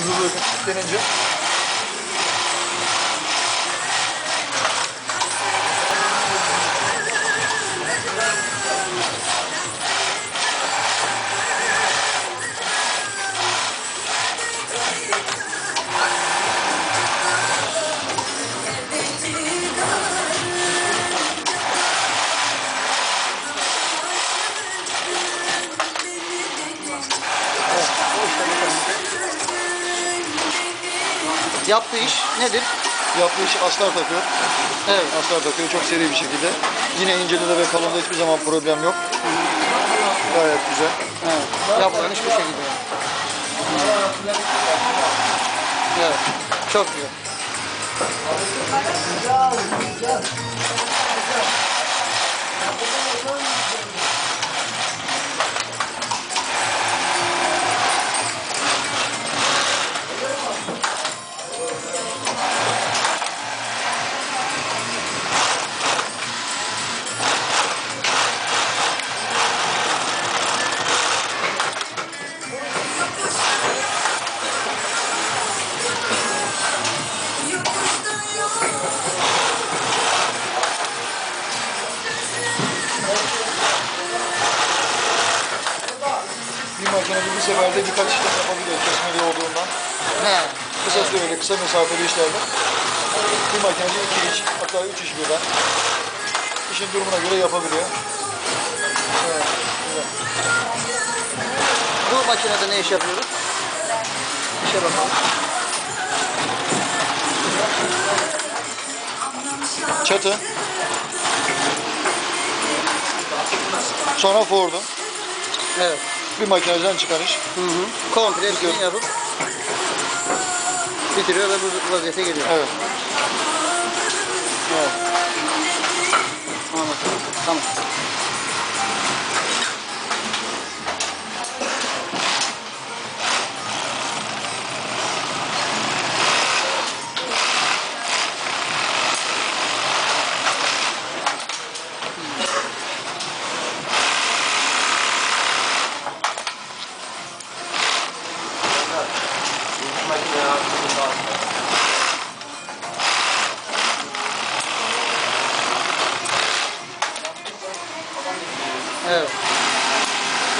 hızlı denince. Yaptığı iş nedir? Yaptığı iş astar takıyor. Evet. Astar takıyor çok seri bir şekilde. Yine inceliğinde ve kalınlığı hiçbir zaman problem yok. Gayet güzel. evet. Yapılan iş bu şekilde. Evet. Çok güzel. Bir makinede bir seferde birkaç işlem yapabiliyor kesmeli olduğundan. He. Kısa süreli, kısa mesafeli işlerde. Bir makinede iki iş, hatta üç iş birden. İşin durumuna göre yapabiliyor. Evet, güzel. Bu makinede ne iş yapıyoruz? İşe bakalım. Çatı. Sonra Ford'un. Evet. Bir makineden çıkan iş. Hı hı. Komple hepsini yapıp bitiriyor ve bu vaziyete geliyor. Evet. Evet. Anladım. Tamam.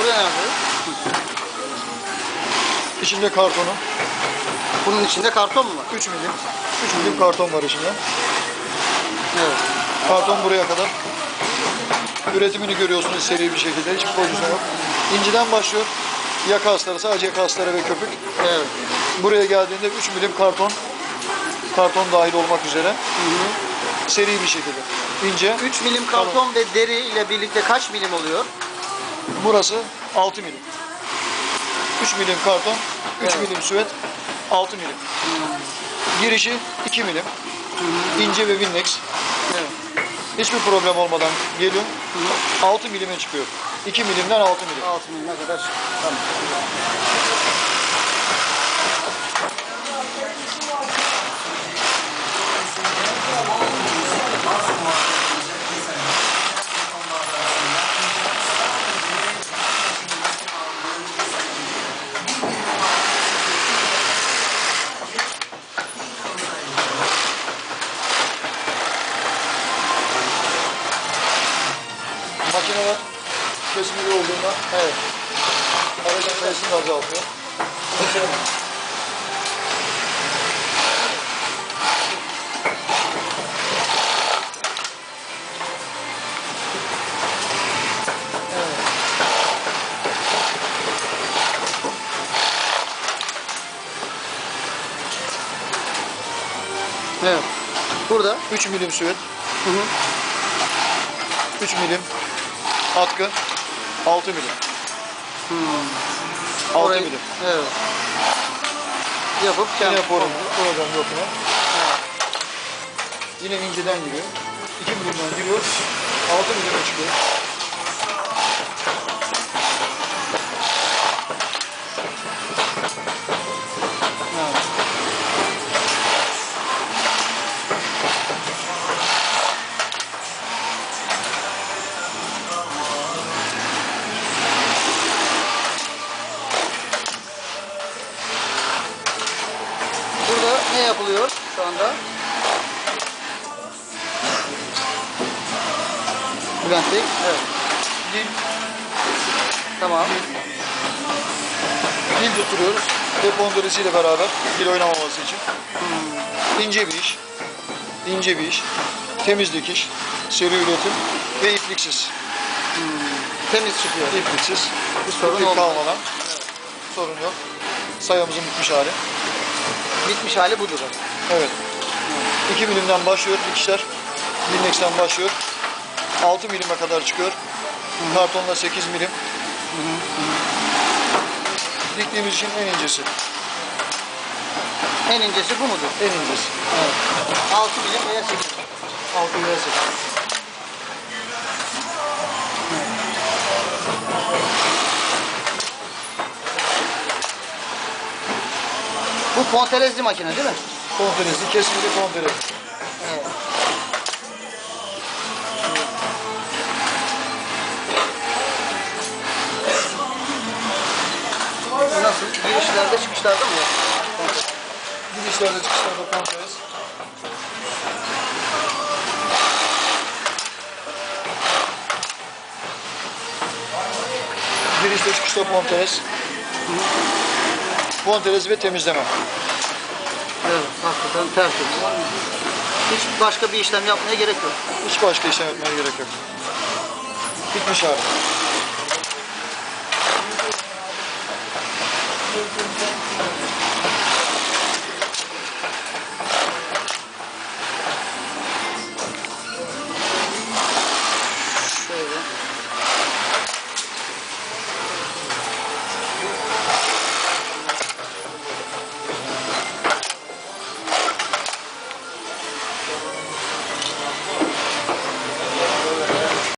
Buraya ne yapıyoruz? İçinde kartonu. Bunun içinde karton mu var? 3 milim. 3 milim karton var içinde. Evet. Karton buraya kadar. Üretimini görüyorsunuz seri bir şekilde. Hiçbir pozisyon yok. İnciden başlıyor. Yaka astarı, sadece yaka astarı ve köpük. Evet. Buraya geldiğinde 3 milim karton. Karton dahil olmak üzere. Seri bir şekilde. İnce. 3 milim karton ve deri ile birlikte kaç milim oluyor? Burası 6 milim. 3 milim karton, 3 Evet. milim süet, 6 milim. Girişi 2 milim. İnce ve Winnex. Evet. Hiçbir problem olmadan geliyor. 6 milime çıkıyor. 2 milimden 6 milim. 6 milime kadar. Tamam. Makineler kesimli olduğunda evet. Aracın sayısını azaltıyor. Evet. Burada 3 milim süet, hı hı. 3 milim atkı, 6 milim. 6 orayı- milim. Evet. Yapıp kendi Yine program, program yok yine. Yine inceden giriyor. 2 milimden giriyor. 6 milime çıkıyor. Bülent Bey. Evet. Dil, Tamam. dil tutturuyoruz. Ve ponderesiyle beraber dil oynamaması için. İnce bir iş. ince bir iş. Temiz dikiş. Seri üretim ve ipliksiz. Temiz çıkıyor. İpliksiz. Bir sorun İplik kalmadan. Sorun yok. Sayamızın bitmiş hali. Bitmiş hali budur. Evet. 2 milimden başlıyor dikişler. Bindex'ten başlıyor. 6 milime kadar çıkıyor. Kartonla 8 milim. Diktiğimiz için en incesi. En incesi bu mudur? En incesi. Evet. 6 milim veya 8 milim. 6 veya 8. Bu ponterezli makine değil mi? Konferansı, kesinlikle konferans. Evet. Girişlerde çıkışlarda mı? Gidişlerde çıkışlarda konferans. Girişte çıkışta ponteres. Ponteres ve temizleme. Evet, hakikaten tertemiz. Hiç başka bir işlem yapmaya gerek yok. Hiç başka işlem yapmaya gerek yok. Bitmiş hali. Thank you.